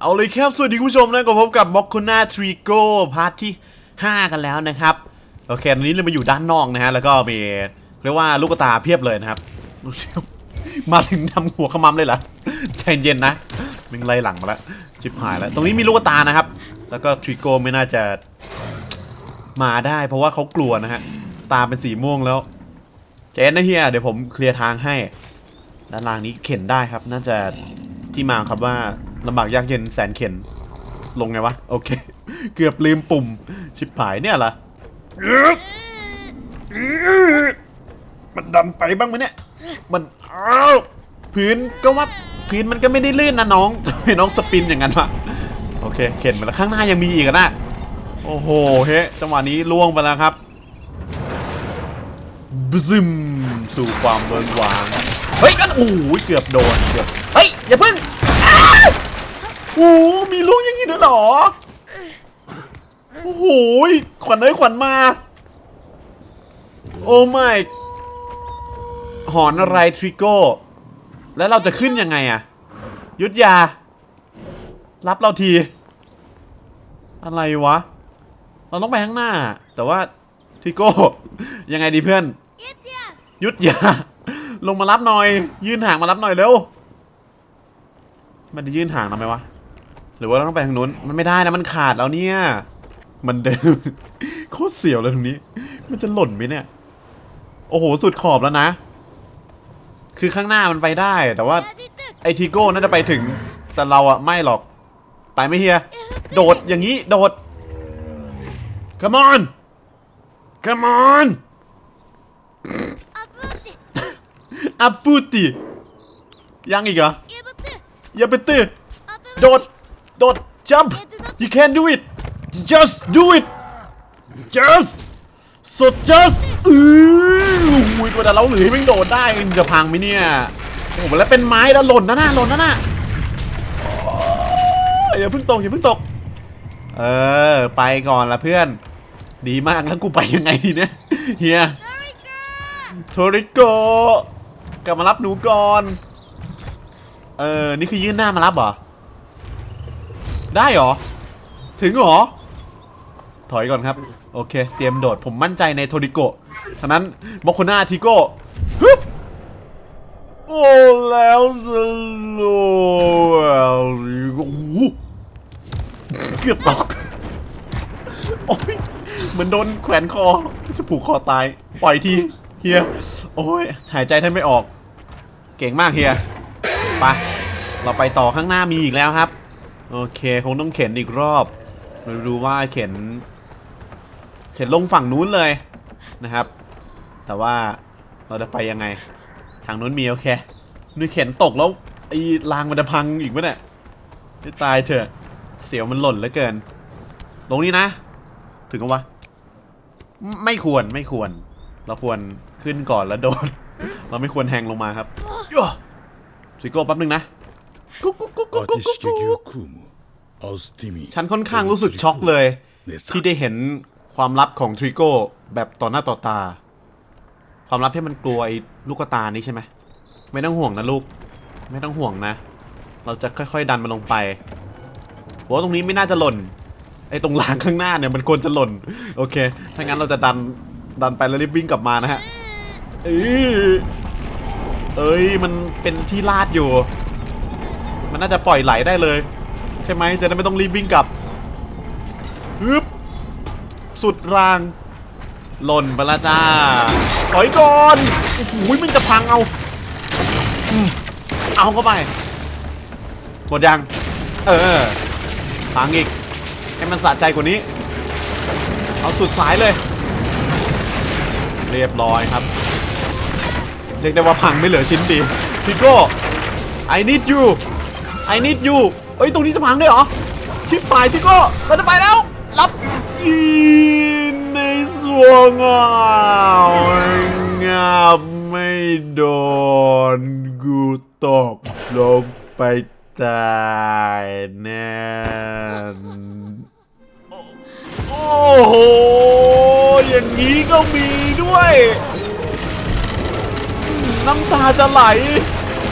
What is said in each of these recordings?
เอาเลยครับ สวัสดีคุณผู้ชมนะก็พบกับม็อกคุน่าทริโกพาร์ทที่ 5 กันแล้วนะครับ โอเคตอนนี้เรามาอยู่ด้านนอกนะฮะ แล้วก็มีเรียกว่าลูกตาเพียบเลยนะครับ มาถึงทำหัวขมำเลยเหรอใจเย็นนะมึงไล่หลังมาแล้วชิบหายแล้ว ตรงนี้มีลูกตานะครับ แล้วก็ทริโกไม่น่าจะมาได้เพราะว่าเขากลัวนะฮะ ตาเป็นสีม่วงแล้วเจนนะเฮียเดี๋ยวผมเคลียร์ทางให้ ด้านล่างนี้เข็นได้ครับ น่าจะที่มาครับว่า ลำบากยากเย็นแสนเข็น ลงไงวะ โอเค เกือบลืมปุ่ม ชิบหายเนี่ยเหรอมันดันไปบ้างไหมเนี่ย มันอ้าวพื้นก็ว่าพื้นมันก็ไม่ได้ลื่นนะน้องทำไมน้องสปินอย่างนั้นวะโอเค เข็นไปแล้วข้างหน้ายังมีอีกนะโอ้โหเฮ้จังหวะนี้ล่วงไปแล้วครับบึมสู่ความเบิร์นวางเฮ้ยกันโอ้ยเกือบโดนเกือบเฮ้ยอย่าเพิ่ง โอ้โหมีลูกอย่างนี้ด้วยเหรอ โอ้โหขวัญเอ้ยขวัญมา โอ้ไม่หอนอะไรทริโก้ แล้วเราจะขึ้นยังไงอะยุทธยา รับเราที อะไรวะ เราต้องไปข้างหน้า แต่ว่าทริโก้ ยังไงดีเพื่อน ยุดอย่าลงมารับหน่อย ยื่นห่างมารับหน่อยเร็วมันจะยื่นห่างทำไมวะห รือว่าเราต้องไปทางนู้น มันไม่ได้นะ มันขาดแล้วเนี่ย มันเดินโคตรเสียวเลยตรงนี้ มันจะหล่นไหมเนี่ย โอ้โห สุดขอบแล้วนะ คือข้างหน้ามันไปได้ แต่ว่าไอทีโก้น่าจะไปถึง แต่เราอะไม่หรอก ไปไม่เฮีย โดดอย่างนี้ โดด come on come on อัปปูติยังอีกเหรออย่าไปตื้อโดด โดด jump you can do it just do it just so just อืออุ้ยตัวแต่เราหรือให้แม่งโดดได้มันจะพังไหมเนี่ยโอ้โหแล้วเป็นไม้แล้วหล่นนะน่ะหล่นนะน่ะโอ้ยอย่าเพิ่งตกอย่าเพิ่งตก เออ ไปก่อนละเพื่อน ดีมากแล้วกูไปยังไงดีเนี่ยเฮียโทริโกกลับมารับหนูก่อน เออ นี่คือยื่นหน้ามารับเหรอ ได้เหรอ ถึงเหรอ ถอยก่อนครับ โอเค เตรียมโดด ผมมั่นใจในโทริโกะฉะนั้นมอคโคนาทิโกฮึบโอ้แล้วสโลว์โอ้โหเกือบตกโอ้ยเหมือนโดนแขวนคอ จะผูกคอตาย ปล่อยทีเฮีย โอ้ย หายใจแทบไม่ออก เก่งมากเฮีย ไป เราไปต่อข้างหน้ามีอีกแล้วครับ โอเค คงต้องเข็นอีกรอบเราดูว่าเข็น เข็นลงฝั่งนู้นเลยนะครับ แต่ว่าเราจะไปยังไง ทางนู้นมีโอเคนี่เข็นตกแล้วไอ้รางมันจะพังอีกไหมเนี่ยไม่ตายเถอะ เสียวมันหล่นเหลือเกิน ลงนี้นะ ถึงกันวะไม่ไม่ควรไม่ควร เราควรขึ้นก่อนแล้วโดดเราไม่ควรแทงลงมาครับย่อสิโก้แป๊บนึงนะ ฉันค่อนข้างรู้สึกช็อกเลย ที่ได้เห็นความลับของทริโก้แบบต่อหน้าต่อตา ความลับที่มันกลัวไอ้ลูกตานี้ใช่ไหมไม่ต้องห่วงนะลูก ไม่ต้องห่วงนะ เราจะค่อยๆดันมันลงไปบอกตรงนี้ไม่น่าจะหล่นไอ้ตรงหลางข้างหน้าเนี่ยมันควรจะหล่น โอเคถ้างั้นเราจะดันดันไปแล้วรีบวิ่งกลับมานะฮะเอ้ยเอ้ยมันเป็นที่ลาดอยู่ มันน่าจะปล่อยไหลได้เลย ใช่ไหมจะได้ไม่ต้องรีบวิ่งกลับฮึบสุดรางหล่นไปละจ้าถอยก่อนโอ้โหมันจะพังเอาอเอาเข้าไปหมดยัง เออพังอีก ให้มันสะใจกว่านี้ เอาสุดสายเลย เรียบร้อยครับ เรียกได้ว่าพังไม่เหลือชิ้นดีพิโก้ I need you I need you เอ้ยตรงนี้จะพังด้วยเหรอ ชิปหายพิโก้เราจะไปแล้ว รับจีนในสวงอ่างาบไม่โดนกูตกลงไปตายแน่โอ้โห อย่างนี้ก็มีด้วย น้ำตาจะไหล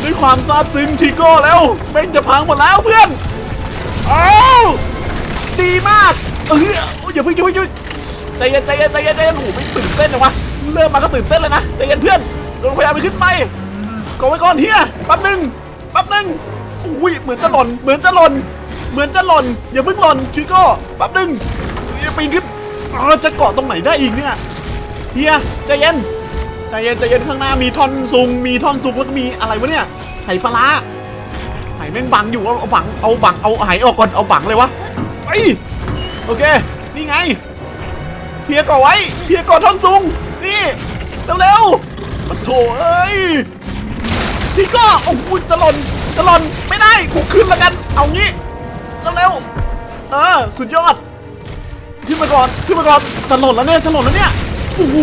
ด้วยความซาบซึ้งทิโก้แล้วแม่งจะพังหมดแล้วเพื่อนเอาดีมากเอออย่าเพิ่งอย่าเพิ่งอย่าเพิ่งใจเย็นใจเย็นใจเย็นใจเย็นโอ้ไม่ตื่นเต้นเลยวะเริ่มมาก็ตื่นเต้นแล้วนะใจเย็นเพื่อนเราพยายามไปขึ้นไปก่อนไว้ก่อนเฮียแป๊บหนึงแป๊บหนึงอุ้ยเหมือนจะหล่นเหมือนจะหล่นเหมือนจะหล่นอย่าเพิ่งหล่นชิโก้แป๊บหนึงอย่าปีนขึ้นจะเกาะตรงไหนได้อีกเนี่ยเฮียใจเย็น ใจเย็นใจเย็นข้างหน้ามีท่อนซุงมีท่อนซุงแล้วก็มีอะไรวะเนี่ยไข่ปลาไหแม่งบังอยู่เอาเอาบังเอาบังเอาไหออกก่อนเอาบังเลยวะไปโอเค นี่ไงเคลียก่อไว้เคลียก่อท่อนซุงนี่เร็วๆมาโถเอ้ยพี่ก็โอ้โหจะหล่นจะหล่นไม่ได้กูขึ้นแล้วกัน เอางี้เร็วๆเออสุดยอดขึ้นมาก่อนขึ้นมาก่อนจะหล่นแล้วเนี่ยจะหล่นแล้วเนี่ยโอ้โห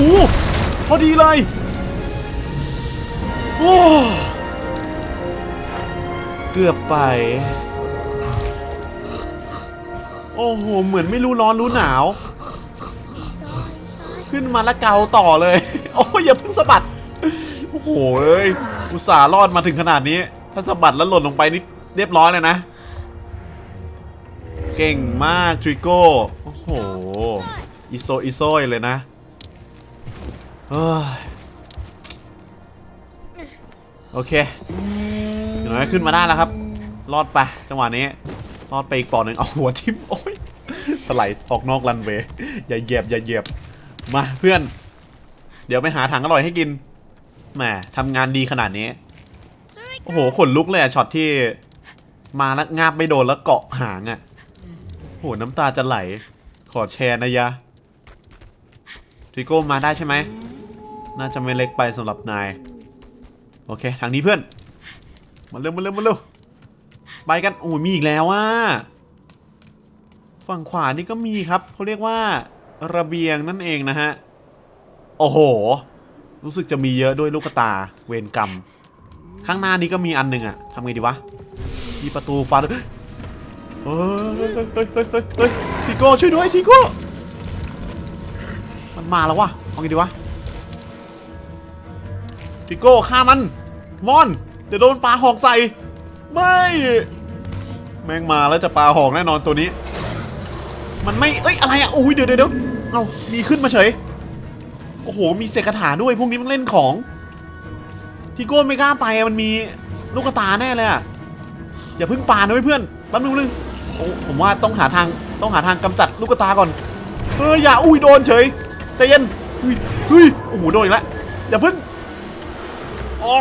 พอดีเลย โอ้เกือบไป โอ้โห เหมือนไม่รู้ร้อนรู้หนาว ขึ้นมาแล้วเกาต่อเลย โอ้ยอย่าเพิ่งสะบัด โอ้โหเอ้ย อุตส่าห์รอดมาถึงขนาดนี้ ถ้าสะบัดแล้วหล่นลงไปนี่เรียบร้อยเลยนะ เก่งมากทริโก้ โอ้โห อิโซอิโซยเลยนะเฮ้ย โอเคอย่างน้อยขึ้นมาได้แล้วครับ รอดไปจังหวะนี้ รอดไปอีกปอดหนึ่งเอาหัวทิ่มโอ้ยถลายออกนอกรันเวย์อย่าเหยียบอย่าเหยียบ มาเพื่อน เดี๋ยวไปหาถังอร่อยให้กินแหมทำงานดีขนาดนี้ โอ้โห ขนลุกเลยอะช็อตที่ มาแล้วงาบไม่โดนแล้วเกาะหางอะโอ้โหน้ำตาจะไหล ขอแชร์นะยะทริโก้มาได้ใช่ไหม น่าจะไม่เล็กไปสำหรับนาย โอเค ทางนี้เพื่อน มาเร็วมาเร็วมาเร็วไปกัน โอ้ยมีอีกแล้วว่าฝั่งขวานี่ก็มีครับเขาเรียกว่าระเบียงนั่นเองนะฮะ โอ้โห รู้สึกจะมีเยอะด้วยลูกตาเวรกรรม ข้างหน้านี้ก็มีอันหนึ่งอะทำไงดีวะ มีประตูฟ้าด้วยเฮ้ยเฮ้ยเฮ้ยเฮ้ยทีโก้ช่วยด้วยทีโก้มันมาแล้ววะเอาไงดีวะทีโก้ฆ่ามัน มอน เดี๋ยวโดนปลาหอกใส่ ไม่ แม่งมาแล้วจะปลาหอกแน่นอนตัวนี้ มันไม่ เอ้ย อะไรอะโอ้ยเดี๋ยวเดี๋ยวเอามีขึ้นมาเฉย โอ้โห มีเศษกระถาด้วย พวกนี้มันเล่นของ ที่โก้ไม่กล้าไปมันมีลูกตาแน่เลยอะ อย่าเพิ่งปานะเว้ยเพื่อนแป๊บนึงนึงโอ้ผมว่าต้องหาทาง ต้องหาทางกำจัดลูกตาก่อน เอออย่า อุ้ย โดนเฉยใจเย็นเฮ้ยเฮ้ย โอ้โห โดนอีกแล้ว อย่าเพิ่งอ๋อ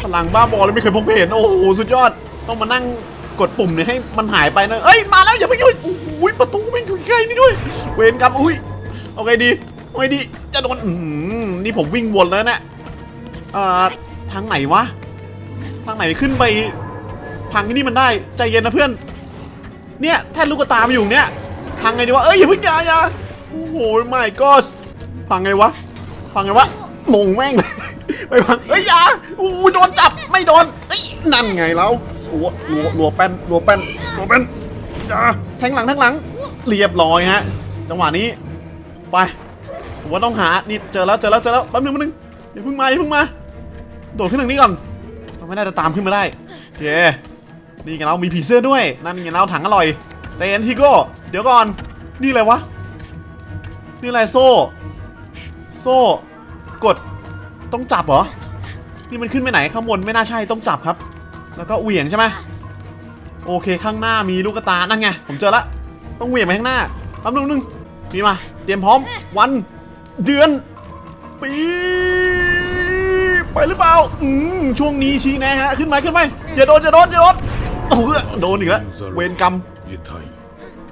พลังบ้าบอเลยไม่เคยพบเห็นโอ้โหสุดยอดต้องมานั่งกดปุ่มเนี่ยให้มันหายไปนะเอ้ยมาแล้วอย่าเพิ่งอย่าเพิ่งโอ้ยประตูไม่อยู่ใกล้นี่ด้วย เวรกรรมอุ้ยเอาไงดีเอาไงดีจะโดนอืมนี่ผมวิ่งวนแล้วเนะอ่อทางไหนวะทางไหนขึ้นไปพังที่นี่มันได้ใจเย็นนะเพื่อนเนี่ยแท่นลูกตามาอยู่เนี่ยพังไงดีวะเอ้ยอย่าเพิ่งอย่าอย่าโอ้โหไม่ก็พังไงวะพังไงวะมงแม่ง ไปพังเอ้ยอย่าอู้โดนจับไม่โดนเอ้ยนั่นไงแล้วรัวรัวรัวแป้นรัวแป้นรัวแป้นอย่าแทงหลังแทงหลัง เรียบร้อยฮะ จังหวะนี้ไปผมว่าต้องหานี่เจอแล้วเจอแล้วเจอแล้วแป๊บนึงแป๊บนึงอย่าเพิ่งมาอย่าเพิ่งมาโดดขึ้นทางนี้ก่อนไม่น่าจะตามขึ้นมาได้โอเคนี่ไงเรามีผีเสื้อด้วย นั่นไงเราถังอร่อยใจเย็นทีโก้เดี๋ยวก่อนนี่อะไรวะนี่อะไรโซ่ โซ่ กด ต้องจับเหรอ นี่มันขึ้นไปไหนข้างบนไม่น่าใช่ต้องจับครับ แล้วก็เหวี่ยงใช่ไหมโอเคข้างหน้ามีลูกตา นั่นไง ผมเจอละต้องเหวี่ยงไปข้างหน้าแป๊บนึงนึงมีมา เตรียมพร้อม วันเดือน ปี ไปหรือเปล่า อืมช่วงนี้ชี้แนะฮะ ขึ้นไหมขึ้นไปอย่าโดนอย่าโดนอย่าโดนโอ้โหโดนอีกแล้ว เวรกรรม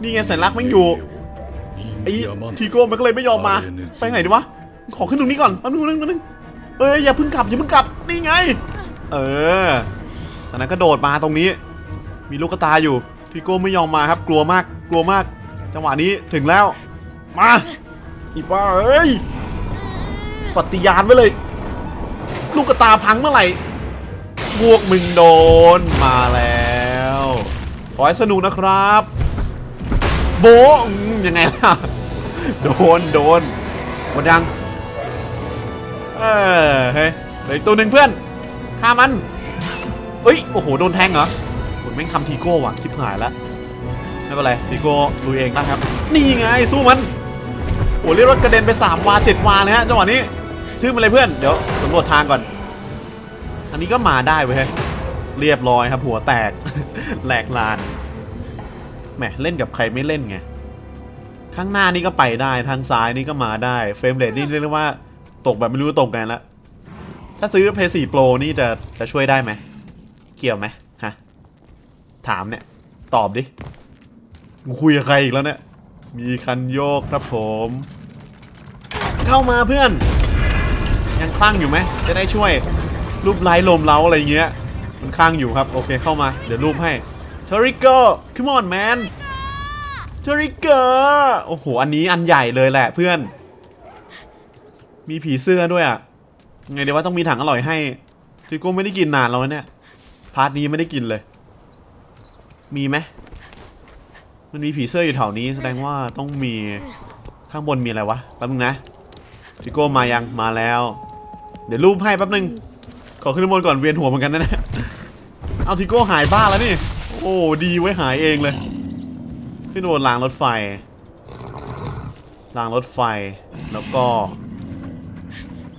นี่ไงสัญลักษณ์มันอยู่ไอ้ทีโก้มันก็เลยไม่ยอมมา ไปไหนดีวะ ขอขึ้นตรงนี้ก่อนแป๊บนึงแป๊บนึงนึง เอ้ยอย่าเพิ่งกลับอย่าเพิ่งกลับนี่ไง เออจากนั้นก็โดดมาตรงนี้ มีลูกกระตาอยู่ทีโก้ไม่ยอมมาครับ กลัวมากกลัวมาก จังหวะนี้ถึงแล้ว มาอีบ้าเอ้ยปฏิญาณไว้เลย ลูกกระตาพังเมื่อไหร่พวกมึงโดนมาแล้วขอให้สนุกนะครับ โบะอืมยังไงล่ะโดนโดนหมดยัง เออเฮ้ยเหลืออีกตัวหนึ่งเพื่อนฆ่ามันเอ้ยโอ้โหโดนแทงเหรอผลแม่งทำทีโก้ว่ะชิบหายแล้วไม่เป็นไรพี่โก้ลุยเองนะครับ นี่ไงสู้มันโอ้เรียกว่ากระเด็นไป 3 วา 7 วาเลยฮะจังหวะนี้ทึ่งมาเลยเพื่อนเดี๋ยวสำรวจทางก่อน อันนี้ก็มาได้เว้ยเฮ้เรียบร้อยครับ หัวแตกแหลกลานแหมเล่นกับใครไม่เล่นไงข้างหน้านี่ก็ไปได้ทางซ้ายนี่ก็มาได้ เฟรมเรทนี่เรียกว่า ตกแบบไม่รู้ตกกันละถ้าซื้อ PS 4 Pro นี่จะจะช่วยได้ไหม เกี่ยวไหมฮะ ถามเนี่ย ตอบดิคุยกับใครอีกแล้วเนี่ย มีคันโยกครับผม เข้ามาเพื่อน ยังคลั่งอยู่ไหม จะได้ช่วย รูปไล้ลมเล้าอะไรเงี้ย มันคลั่งอยู่ครับ โอเคเข้ามา เดี๋ยวรูปให้ทริกเกอร์ come on man ทริกเกอร์ โอ้โห อันนี้อันใหญ่เลยแหละเพื่อน มีผีเสื้อด้วยอะ ไงเดี๋ยวว่าต้องมีถังอร่อยให้ทิโก้ไม่ได้กินนานแล้วเนี่ย พาร์ทนี้ไม่ได้กินเลย มีไหมมันมีผีเสื้ออยู่แถวนี้แสดงว่าต้องมีข้างบนมีอะไรวะแป๊บนึงนะทิโก้มายังมาแล้ว เดี๋ยวรูปให้แป๊บนึง ขอขึ้นบนก่อนเวียนหัวเหมือนกันนะเนี่ยเอาทิโก้หายบ้าแล้วนี่ โอ้ดีไว้หายเองเลย ขึ้นบนรางรถไฟรางรถไฟแล้วก็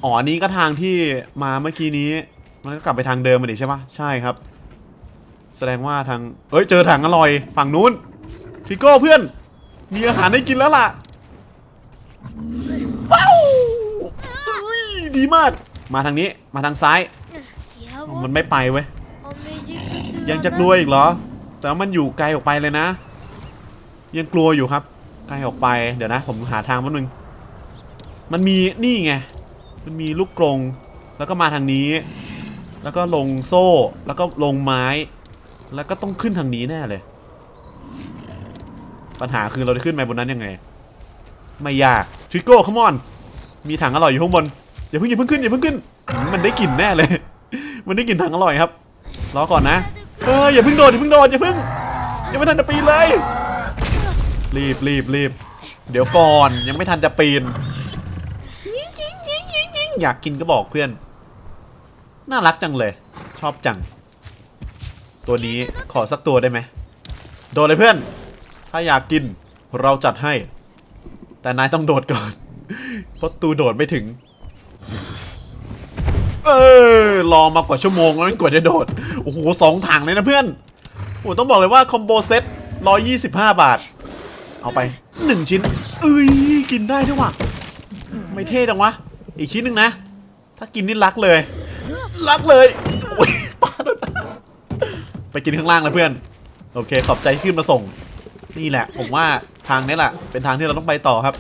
อ๋อนี้ก็ทางที่มาเมื่อกี้นี้ มันก็กลับไปทางเดิมมาดิใช่ปะใช่ครับ แสดงว่าทางเอ้ยเจอถังอร่อยฝั่งนู้นทิโก้เพื่อน มีอาหารให้กินแล้วล่ะว้าวอุ้ยดีมาก มาทางนี้มาทางซ้าย มันไม่ไปเว้ยยังจะกลัวอีกเหรอ แต่มันอยู่ไกลออกไปเลยนะ ยังกลัวอยู่ครับไกลออกไปเดี๋ยวนะ ผมหาทางแป๊บนึง มันมีนี่ไง มันมีลูกกรง แล้วก็มาทางนี้ แล้วก็ลงโซ่ แล้วก็ลงไม้ แล้วก็ต้องขึ้นทางนี้แน่เลย ปัญหาคือเราจะขึ้นไปบนนั้นยังไง ไม่ยากทริโก้ขมอน มีถังอร่อยอยู่ข้างบน อย่าเพิ่งอย่าเพิ่งขึ้นอย่าเพิ่งขึ้น มันได้กลิ่นแน่เลย มันได้กลิ่นถังอร่อยครับ รอก่อนนะ เอออย่าเพิ่งโดดอย่าเพิ่งโดดอย่าเพิ่งยังไม่ทันจะปีนเลย รีบรีบรีบเดี๋ยวก่อนยังไม่ทันจะปีนยิงยิงยิงยิงยิง อยากกินก็บอกเพื่อน น่ารักจังเลย ชอบจัง ตัวนี้ขอสักตัวได้ไหม โดดเลยเพื่อน ถ้าอยากกินเราจัดให้ แต่นายต้องโดดก่อน เพราะตูโดดไม่ถึง เออรอมากว่าชั่วโมงแล้วกว่าจะโดด โอ้โหสองถังเลยนะเพื่อนโอ้ต้องบอกเลยว่าคอมโบเซ็ต125 บาท เอาไป 1 ชิ้น เอ้ย กินได้ด้วยว่ะ ไม่เท่จังวะ อีกชิ้นหนึ่งนะ ถ้ากินนี่รักเลย รักเลยโอ้ยปาดนไปกินข้างล่างนะเพื่อน โอเค ขอบใจที่ขึ้นมาส่ง นี่แหละ ผมว่าทางนี้แหละ เป็นทางที่เราต้องไปต่อครับ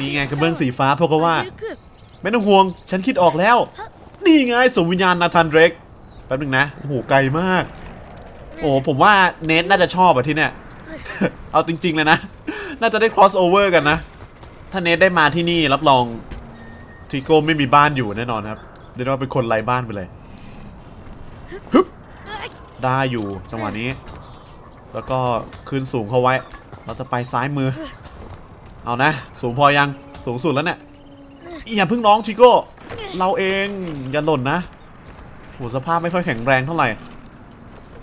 มีไงกระเบื้องสีฟ้าพวกก็ว่า ไม่ต้องห่วง ฉันคิดออกแล้ว นี่ไงสมวิญญาณนาธานเดรกแป๊บนึงนะโอ้โหไกลมาก โอ้ผมว่าเนทน่าจะชอบอะที่เนี่ย เอาจริง ๆ เลยนะ น่าจะได้ cross over กันนะ ถ้าเนทได้มาที่นี่รับรอง ทีโก้ไม่มีบ้านอยู่แน่นอนครับเรียกว่าเป็นคนไร้บ้านไปเลยฮึบได้อยู่จังหวะนี้ แล้วก็ขึ้นสูงเข้าไว้ เราจะไปซ้ายมือ เอานะ สูงพอยังสูงสุดแล้วเนี่ยอย่าเพิ่งร้องชิโก้เราเองอย่าหล่นนะโหสภาพไม่ค่อยแข็งแรงเท่าไหร่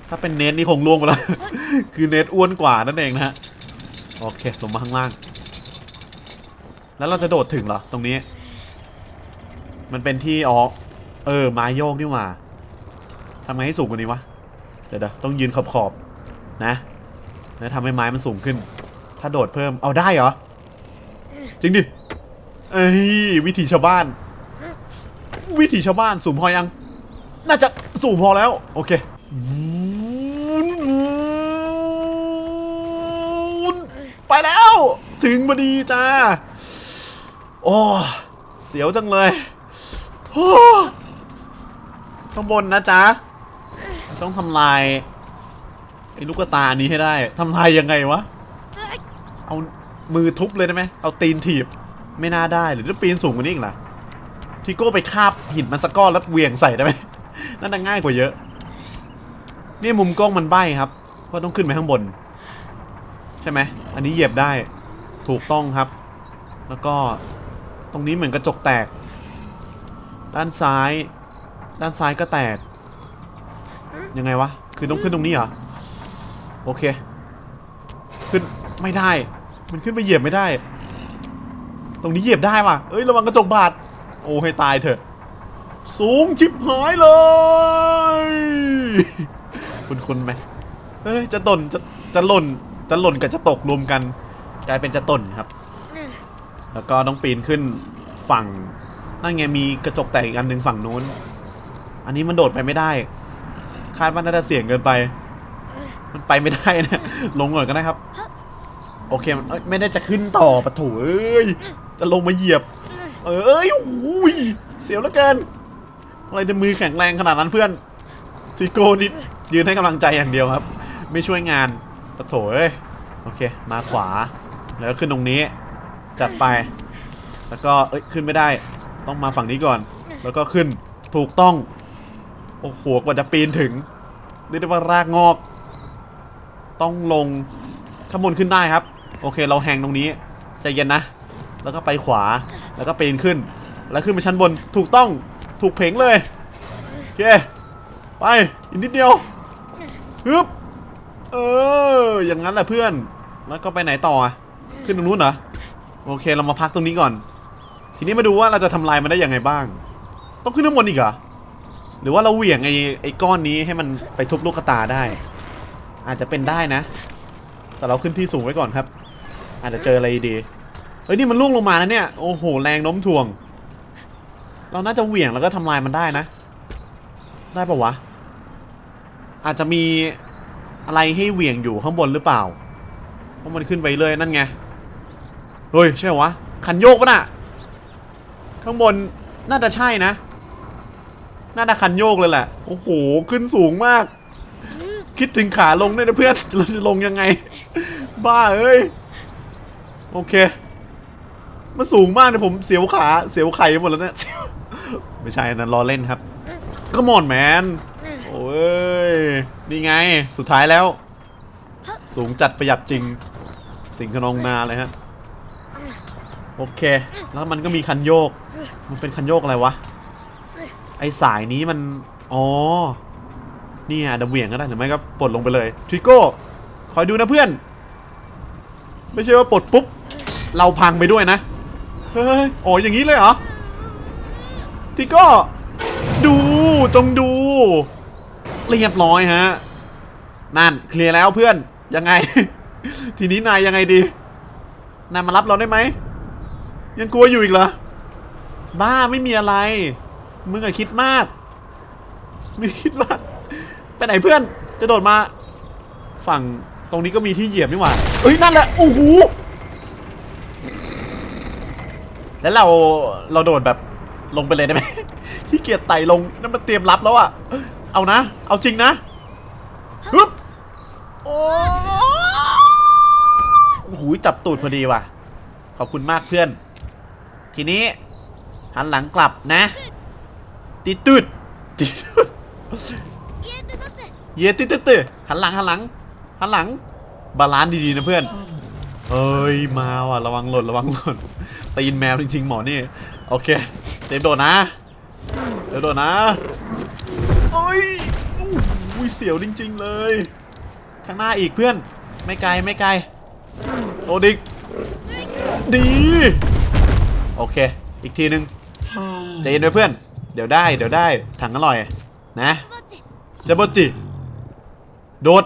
ถ้าเป็นเนทนี่คงล่วงไปแล้ว คือเนทอ้วนกว่านั่นเองนะฮะ โอเค ลงมาข้างล่าง แล้วเราจะโดดถึงเหรอ ตรงนี้ มันเป็นที่อ๋อเออไม้โยกนี่หว่าทำไงให้สูงกว่านี้วะ เดี๋ยวเดี๋ยวต้องยืนขอบขอบนะแล้วทำให้ไม้มันสูงขึ้น ถ้าโดดเพิ่มเอาได้เหรอ จริงดิ เอ้ยวิถีชาวบ้าน วิถีชาวบ้านสูงพอยัง น่าจะสูงพอแล้ว โอเคไปแล้ว ถึงพอดีจ้า โอ้ เสียวจังเลย ข้างบนนะจ๊ะ ต้องทำลายไอ้ลูกตาอันนี้ให้ได้ทำลายยังไงวะ เอามือทุบเลยได้ไหม เอาตีนถีบ ไม่น่าได้หรือจะปีนสูงกว่านี้อีกล่ะทีโก้ไปคาบหินมันสักก้อนแล้วเวี่ยงใส่ได้ไหมนั่นน่ะง่ายกว่าเยอะ นี่มุมกล้องมันใบ้ครับเพราะต้องขึ้นไปข้างบน ใช่ไหม อันนี้เหยียบได้ ถูกต้องครับ แล้วก็ตรงนี้เหมือนกระจกแตก ด้านซ้าย ด้านซ้ายก็แตก ยังไงวะ คือต้องขึ้นตรงนี้เหรอ โอเค ขึ้นไม่ได้ มันขึ้นไปเหยียบไม่ได้ ตรงนี้เหยียบได้ว่ะเอ้ยระวังกระจกบาด โอ้ให้ตายเถอะ สูงชิบหายเลย คุณคุณไหมเอ้ยจะตนจะจะหล่นจะหล่นกับจะตกรวมกัน กลายเป็นจะตนครับ แล้วก็ต้องปีนขึ้นฝั่ง นั่นไงมีกระจกแตกอีกอันหนึ่งฝั่งนู้น อันนี้มันโดดไปไม่ได้ คาดว่าน่าจะเสี่ยงเกินไป มันไปไม่ได้นะ ลงก่อนก็ได้ครับ โอเคมันเอ้ยไม่ได้จะขึ้นต่อปะโถเอ้ย จะลงมาเหยียบ เอ้ยโอ้ยเสียวเหลือเกิน อะไรจะมือแข็งแรงขนาดนั้นเพื่อนซิโก้นี่ยืนให้กำลังใจอย่างเดียวครับ ไม่ช่วยงานปะโถเอ้ย โอเค มาขวา แล้วขึ้นตรงนี้ จัดไป แล้วก็ เอ้ย ขึ้นไม่ได้ ต้องมาฝั่งนี้ก่อน แล้วก็ขึ้นถูกต้อง โอ้โหกว่าจะปีนถึงเรียกได้ว่ารากงอก ต้องลงข้างบนขึ้นได้ครับ โอเคเราแหงตรงนี้ใจเย็นนะ แล้วก็ไปขวาแล้วก็ปีนขึ้น แล้วขึ้นไปชั้นบนถูกต้องถูกเพ่งเลยโอเคไปอีกนิดเดียวฮึบเอออย่างนั้นแหละเพื่อน แล้วก็ไปไหนต่อขึ้นตรงนู้นเหรอโอเคเรามาพักตรงนี้ก่อน ทีนี้มาดูว่าเราจะทำลายมันได้ยังไงบ้าง ต้องขึ้นข้างบนอีกเหรอ หรือว่าเราเหวี่ยงไอ้ไอ้ก้อนนี้ให้มันไปทุบลูกกระตาได้ อาจจะเป็นได้นะ แต่เราขึ้นที่สูงไว้ก่อนครับ อาจจะเจออะไรดีเฮ้ยนี่มันล่วงลงมาแล้วเนี่ย โอ้โหแรงโน้มถ่วง เราน่าจะเหวี่ยงแล้วก็ทำลายมันได้นะ ได้ปะวะ อาจจะมีอะไรให้เหวี่ยงอยู่ข้างบนหรือเปล่าเพราะมันขึ้นไปเลยนั่นไง เฮ้ยใช่หรอวะคันโยกปะน่ะ ข้างบนน่าจะใช่นะ น่าจะคันโยกเลยแหละ โอ้โห ขึ้นสูงมาก คิดถึงขาลงด้วยนะเพื่อนเราจะลงยังไง บ้าเอ้ย โอเค มันสูงมากเลยผมเสียวขา เสียวไข่หมดแล้วเนี่ย ไม่ใช่นะล้อเล่นครับ ก็มอนแมน โอ้ย นี่ไง สุดท้ายแล้ว สูงจัดประหยัดจริง สิงคนองนาเลยฮะ โอเค แล้วมันก็มีคันโยก มันเป็นคันโยกอะไรวะ ไอสายนี้มัน อ๋อ นี่อะดับเหวี่ยงก็ได้หรือไม่ก็ปลดลงไปเลยทริโก้ คอยดูนะเพื่อน ไม่ใช่ว่าปลดปุ๊บ เราพังไปด้วยนะ เฮ้ยอ๋ออย่างนี้เลยเหรอทริโก้ ดูจงดู เรียบร้อยฮะ นั่นเคลียร์แล้วเพื่อน ยังไง ทีนี้นายยังไงดี นายมารับเราได้ไหม ยังกลัวอยู่อีกเหรอ บ้าไม่มีอะไร มึงอะคิดมากมึงคิดมากไปไหนเพื่อนจะโดดมา ฝั่งตรงนี้ก็มีที่เหยียบนี่หว่าเอ้ยนั่นแหละโอ้โหแล้วเราเราโดดแบบลงไปเลยได้ไหมขี้เกียจไต่ลงนั่นมันเตรียมรับแล้วอะเอานะ เอาจริงนะฮึบโอ้โหจับตูดพอดีว่ะ ขอบคุณมากเพื่อน ทีนี้ หันหลังกลับนะ ติดตุดติดตุดเยติดตุดตุดหันหลังหันหลังหันหลัง บาลานซ์ดีๆนะเพื่อน เอ้ยมาว่ะระวังหล่นระวังหล่นตีนแมวจริงๆหมอนี่ โอเค เต็มโดดนะเต็มโดดนะโอ้ยอุ้ยเสียวจริง ๆ เลยข้างหน้าอีกเพื่อน ไม่ไกลไม่ไกลโดดอีกดี โอเค อีกทีนึง ใจเย็นไว้เพื่อน เดี๋ยวได้ เดี๋ยวได้ ถังอร่อย นะเจะบจิ โดด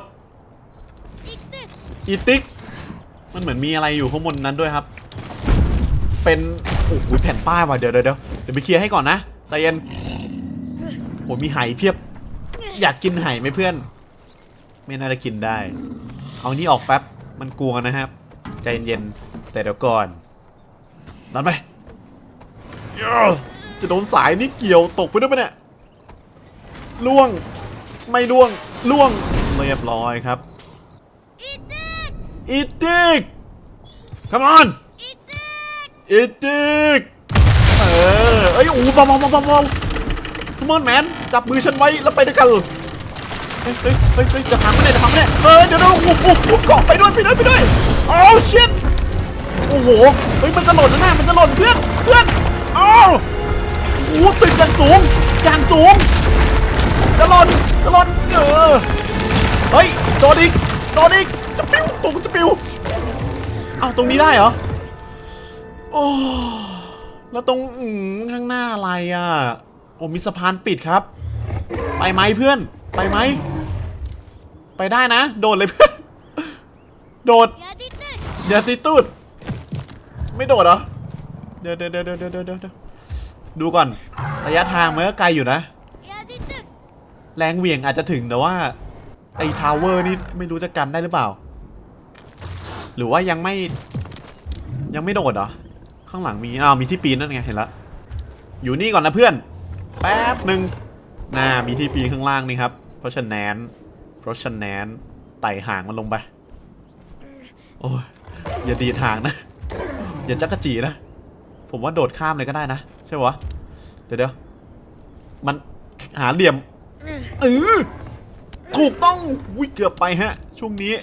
อีติก มันเหมือนมีอะไรอยู่ข้างบนนั้นด้วยครับ เป็น โอ้โหแผ่นป้ายว่ะเดี๋ยวเดี๋ยวเดี๋ยวเดี๋ยวไปเคลียร์ให้ก่อนนะ ใจเย็นโหมีไหเพียบ อยากกินไหไหมเพื่อน ไม่น่าจะกินได้ เอานี่ออกแป๊บ มันกลัวนะครับ ใจเย็นแต่เดี๋ยวก่อนดันไป จะโดนสายนี่เกี่ยวตกไปด้วยปะเนี่ยล่วงไม่ล่วงล่วงเรียบร้อยครับอีติก come on อีติกเออเอ้ยโอ้เบาเบาเบาเบาเบา come on man จับมือฉันไว้แล้วไปด้วยกันเฮ้ยเฮ้ยเฮ้ยเฮ้ยจะพังไม่ได้จะพังไม่ได้เฮ้ยเดี๋ยวเดี๋ยวโอ้โหโอ้โหเกาะไปด้วยไปด้วยไปด้วยโอ้ชิตโอ้โหเฮ้ยมันจะหล่นแล้วนะมันจะหล่นเพื่อนเพื่อน อ้าวโอ้ตึกอย่างสูงอย่างสูงจะหล่นจะหล่นเออเฮ้ยโดนอีกโดนอีกจะปิ้วตุกจะปิ้วเอาตรงนี้ได้เหรอโอ้แล้วตรงข้างหน้าอะไรอะโอ้มีสะพานปิดครับ ไปไหมเพื่อน ไปไหม ไปได้นะ โดดเลยเพื่อน โดดอย่าติดตูด ไม่โดดเหรอ เดี๋ยวเดี๋ยวเดี๋ยวเดี๋ยวเดี๋ยวดูก่อน ระยะทางมันก็ไกลอยู่นะ แรงเหวี่ยงอาจจะถึงแต่ว่า ไอ้ทาวเวอร์นี่ไม่รู้จะกันได้หรือเปล่า หรือว่ายังไม่ ยังไม่โดดเหรอ ข้างหลังมีอ้าวมีที่ปีนนั่นไงเห็นแล้วอยู่นี่ก่อนนะเพื่อน แป๊บหนึ่งน่ามีที่ปีนข้างล่างนี่ครับ เพราะฉะนั้นเพราะฉะนั้นไต่หางมันลงไป โอ้ยอย่าดีดหางนะ อย่าจักกะจีนะ ผมว่าโดดข้ามเลยก็ได้นะ ใช่ปะเดี๋ยวเดี๋ยวมันหาเหลี่ยมเออถูกต้องวิเกือบไปฮะ ช่วงนี้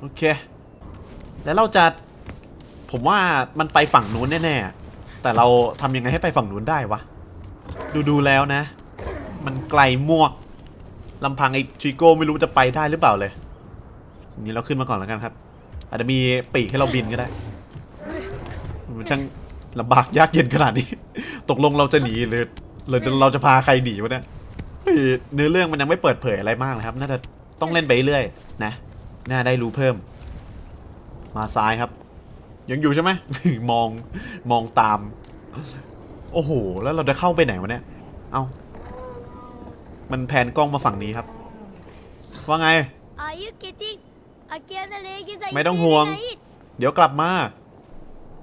โอเค แล้วเราจะ ผมว่ามันไปฝั่งนู้นแน่ๆ แต่เราทำยังไงให้ไปฝั่งนู้นได้วะ ดูดูแล้วนะ มันไกลมวกลำพังไอ้ทริโก้ไม่รู้จะไปได้หรือเปล่าเลยนี้เราขึ้นมาก่อนแล้วกันครับ อาจจะมีปีกให้เราบินก็ได้มันช่าง ลำบากยากเย็นขนาดนี้ ตกลงเราจะหนีหรือเราจะพาใครหนีวะเนี่ยเนื้อเรื่องมันยังไม่เปิดเผยอะไรมากนะครับ น่าจะต้องเล่นไปเรื่อยนะน่าได้รู้เพิ่ม มาซ้ายครับ ยังอยู่ใช่ไหมมองมองตาม โอ้โห แล้วเราจะเข้าไปไหนวะเนี่ย เอามันแผนกล้องมาฝั่งนี้ครับ ว่าไง ไม่ต้องห่วง เดี๋ยวกลับมา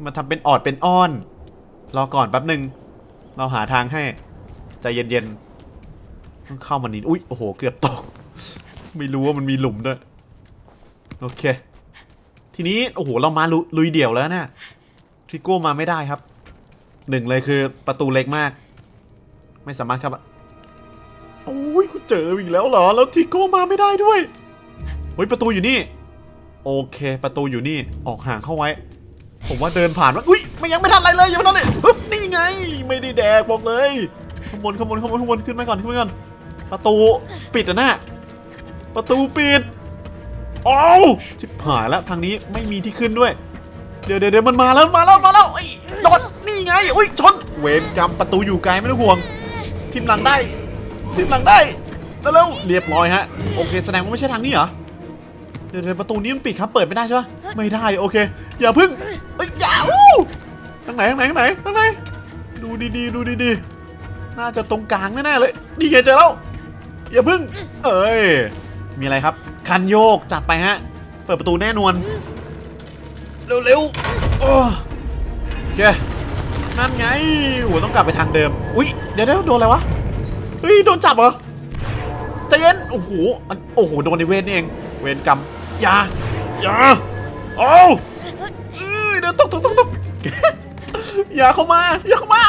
มาทำเป็นออดเป็นอ้อน รอก่อนแป๊บหนึ่งเราหาทางให้ใจเย็นๆต้องเข้ามานี้อุ๊ย โอ้โห เกือบตก ไม่รู้ว่ามันมีหลุมด้วย โอเค ทีนี้ โอ้โห เรามาลุลุยเดี่ยวแล้วเนี่ยทริโก้มาไม่ได้ครับ หนึ่งเลยคือประตูเล็กมาก ไม่สามารถครับโอ้ยกูเจออีกแล้วเหรอ แล้วทริโก้มาไม่ได้ด้วยเฮ้ยประตูอยู่นี่ โอเค ประตูอยู่นี่ ออกห่างเข้าไว้ ผมว่าเดินผ่านว่าอุ้ยไม่ยังไม่ทันอะไรเลยยังไม่ทันเลยปึ๊บนี่ไง ไม่ได้แดกบอกเลยขางบวนขางบวนขางบวนขางบวนขึ้นมาก่อนขึ้นมาก่อนประตูปิดอะนะประตูปิดโอ้าวชิบหายแล้วทางนี้ไม่มีที่ขึ้นด้วยเดี๋ยวเดี๋ยวเดี๋ยวมันมาแล้วมาแล้วมาแล้วไอ้โดดนี่ไงอุ้ยชนเวรกรรมประตูอยู่ไกลไม่ต้องห่วงทิมหลังได้ทิมหลังได้แล้วเรียบร้อยฮะโอเคแสดงว่าไม่ใช่ทางนี้เหรอ ดี๋ยวเดี๋ยวประตูนี้มันปิดครับ เปิดไม่ได้ใช่ปะไม่ได้ โอเค อย่าพึ่งเอ้ยอย่าอู้ทางไหนทางไหนทางไหนทางไหน ดูดีๆ ดูดีๆ น่าจะตรงกลางแน่ๆเลย นี่ไงเจอแล้ว อย่าพึ่ง เอ้ย มีอะไรครับ คันโยกจัดไปฮะ เปิดประตูแน่นอน เร็วๆโอ้โอเค นั่นไงโหัวต้องกลับไปทางเดิม อุ้ย เดี๋ยวเดี๋ยวโดนอะไรวะ เฮ้ย โดนจับเหรอใจเย็น โอ้โหอันโอ้โห โดนในเวรนี่เอง เวรกรรม อย่าอย่าโอ้าเอ้ยเดี๋ยวตกตกตกตกอย่าเข้ามาอย่าเข้ามา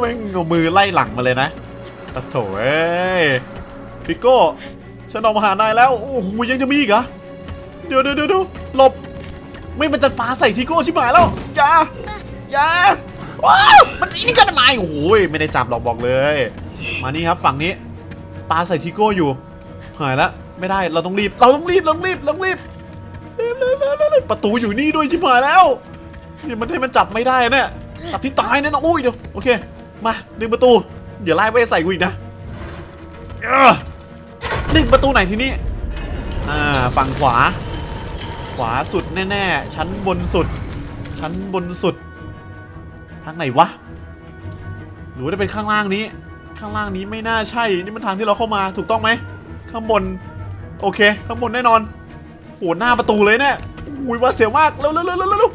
แม่งเอามือไล่หลังมาเลยนะโถเอ้ยพิโก้ฉันออกมาหานายแล้วโอ้โหยังจะมีอีกเหรอเดี๋ยวเดี๋ยวเดี๋ยวหลบ ไม่มันจะปาใส่ทิโก้ชิบหายแล้วอย่าอย่าว้าวมันอีนี่กันทำไมโอ้โหไม่ได้จับหรอกบอกเลย มานี่ครับฝั่งนี้ปาใส่ทิโก้อยู่หายและ ไม่ได้เราต้องรีบ เราต้องรีบเราต้องรีบเราต้องรีบเร็วเร็วประตูอยู่นี่ด้วยชิบหายแล้วนี่มันให้มันจับไม่ได้เนี่ยจับที่ตายแน่นอนอุ้ยเดี๋ยวโอเคมาดึงประตูอย่าไล่ไว้ใส่กูอีกนะเออดึงประตูไหนทีนี้อ่าฝั่งขวา ขวาสุดแน่ๆชั้นบนสุด ชั้นบนสุด ทางไหนวะหรือว่าจะเป็นข้างล่างนี้ ข้างล่างนี้ไม่น่าใช่นี่มันทางที่เราเข้ามาถูกต้องไหมข้างบน โอเคข้างบนแน่นอนโหหน้าประตูเลยเนี่ยอุ้ยว่าเสียวมากเร็วเร็วเร็วเร็วเร็ว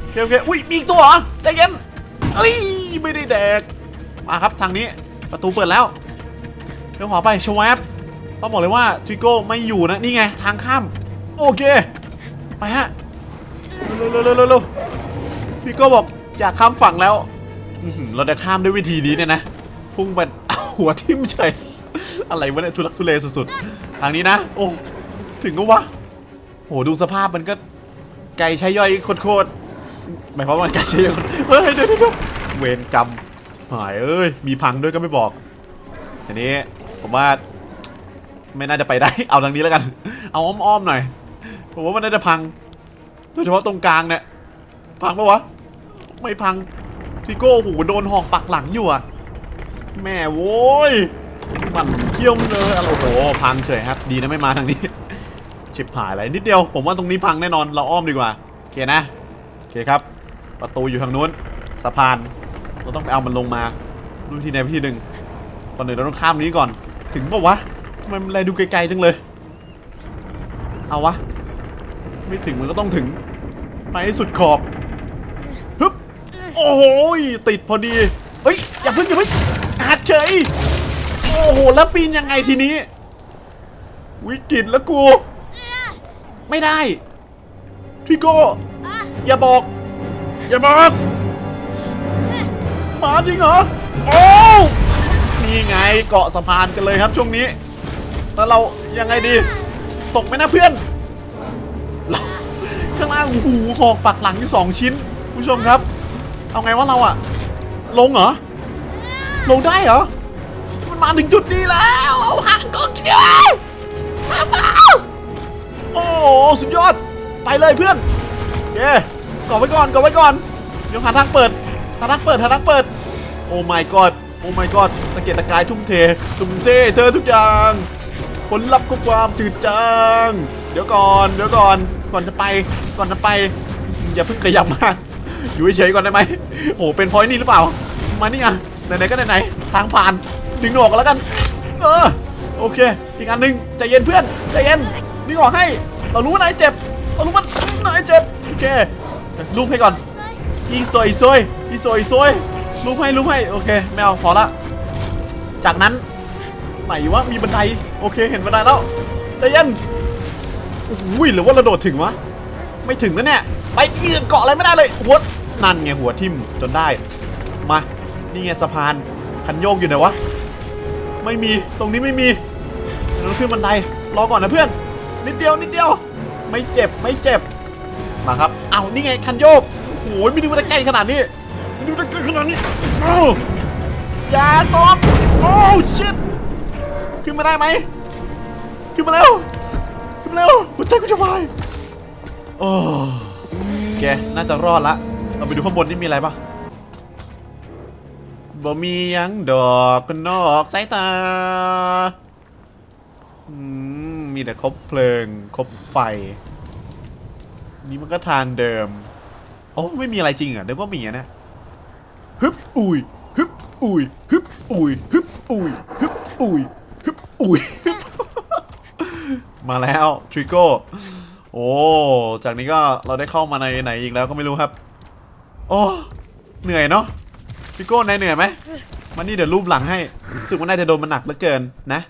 โอเคโอเคอุ้ยมีอีกตัวเหรอใจเย็นเอ้ยไม่ได้แดกมาครับทางนี้ประตูเปิดแล้วเดี๋ยวขอไปชวบต้องบอกเลยว่าทริโก้ไม่อยู่นะนี่ไงทางข้ามโอเคไปฮะเร็วเร็วเร็วเร็วเร็วทริโก้บอกอยากข้ามฝั่งแล้วเราจะข้ามด้วยวิธีนี้เนี่ยนะพุ่งไปหัวทิ่มเฉย อะไรวะเนี่ยทุลักทุเลสุดๆ ทางนี้นะ โอ้ ถึงก็วะโหดูสภาพมันก็ ไก่ใช้ย่อยโคตรๆหมายความว่าไก่ใช้ย่อยเฮ้ยเดี๋ยวเดี๋ยวเวรกรรมหายเอ้ย มีพังด้วยก็ไม่บอกทีนี้ผมว่าไม่น่าจะไปได้ เอาทางนี้แล้วกัน เอาอ้อมๆหน่อย ผมว่ามันน่าจะพัง โดยเฉพาะตรงกลางเนี่ย พังปะวะ ไม่พังทิโก้โหโดนหอกปักหลังอยู่อะแม่โว้ย มันเขี้ยวมันเลยอโอ้โหพังเฉยครับ ดีนะไม่มาทางนี้ ชิบหายอะไรนิดเดียว ผมว่าตรงนี้พังแน่นอน เราอ้อมดีกว่าโอเคนะโอเคครับ ประตูอยู่ทางนู้น สะพาน เราต้องไปเอามันลงมาดูที่ไหนวิธีหนึ่งก่อนอื่นเราต้องข้ามนี้ก่อน ถึงปะวะทำไมมันอะไรดูไกลๆจังเลย เอาวะ ไม่ถึงมันก็ต้องถึง ไปให้สุดขอบฮึบโอ้โหยติดพอดี เฮ้ย อย่าเพิ่งอย่าเพิ่งหัดเฉย โอ้โห แล้วปีนยังไงทีนี้ วิกฤตแล้วกู ไม่ได้พี่โก้อย่าบอก อย่าบอกหมาจริงเหรอ โอ้นี่ไงเกาะสะพานกันเลยครับช่วงนี้แล้วเรายังไงดี ตกไหมนะเพื่อน ข้างล่างหูหอกปักหลังอยู่สองชิ้น ผู้ชมครับ เอาไงวะเราอะลงเหรอ ลงได้เหรอ มันมาถึงจุดนี้แล้ว เอาห่างก็กินเลยโอ้สุดยอด ไปเลยเพื่อนเย้ก่อไว้ก่อนก่อไว้ก่อนเดี๋ยวหาทางเปิดหาทางเปิดหาทางเปิด โอ้ my god โอ้ my god ตะเกียกตะกายทุ่มเท ทุ่มเทเธอทุกอย่าง ผลลัพธ์ของความจืดจางเดี๋ยวก่อน เดี๋ยวก่อน ก่อนจะไป ก่อนจะไป อย่าเพิ่งขยับมากอยู่เฉยๆก่อนได้ไหมโอ้เป็นพอยนี่หรือเปล่า มานี่ไงไหนๆก็ไหนๆทางผ่าน ดึงออกกันแล้วกัน เออ โอเค อีกอันหนึ่งใจเย็นเพื่อน ใจเย็น ดึงออกให้ เรารู้ว่านายเจ็บ เรารู้ว่านายเจ็บ โอเค ลูบให้ก่อนยิงซอยซยยิงซอยซยลูบให้ลูบให้ โอเคไม่เอาพอละ จากนั้นไหนวะ มีบันได โอเค เห็นบันไดแล้ว ใจเย็นโอ้โหหรือว่าเราโดดถึงวะ ไม่ถึงแล้วเนี่ย ไปเกี่ยเกาะอะไรไม่ได้เลย หัว นั่นไงหัวทิ่มจนได้ มา นี่ไงสะพานคันโยกอยู่ไหนวะ ไม่มีตรงนี้ไม่มีเราต้องขึ้นบันไดรอก่อนนะเพื่อน นิดเดียวนิดเดียว ไม่เจ็บไม่เจ็บมาครับเอานี่ไงคันโยกโอ้โหไม่นึกว่าจะใกล้ขนาดนี้ไม่นึกว่าจะใกล้ขนาดนี้เอ้าอย่าตอบโอ้ชิตขึ้นมาได้ไหมขึ้นมาเร็วขึ้นมาเร็วหัวใจกูจะวายโอ้แกน่าจะรอดละเราไปดูข้างบนนี่มีอะไรปะ บ่มีหยังดอกกันอกสายตาอืมมีแต่คบเพลิงคบไฟ นี่มันก็ทางเดิมโอ้ไม่มีอะไรจริงอะเดี๋ยวก็มีนะฮึบอุ้ยฮึบอุ้ยฮึบอุ้ยฮึบอุ้ยฮึบอุ้ยฮึบอุ้ยมาแล้วทริโก้โอ้จากนี้ก็เราได้เข้ามาในไหนอีกแล้วก็ไม่รู้ครับ โอ้เหนื่อยเนาะ พี่โก้นายเหนื่อยไหมมานี่เดี๋ยวรูปหลังให้สึกว่านายจะโดนมันหนักเหลือเกินนะ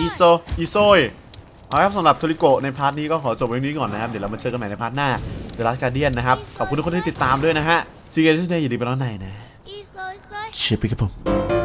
อีโซอีโซยเอาละครับสำหรับทุริโกในพาร์ทนี้ก็ขอจบไว้นี้ก่อนนะครับ เดี๋ยวเรามาเจอกันใหม่ในพาร์ทหน้าเดลัสการเดียนนะครับ ขอบคุณทุกคนที่ติดตามด้วยนะฮะซีเกตที่อย่าลืไปแล้วไหนนะเชียร์ไปครับผม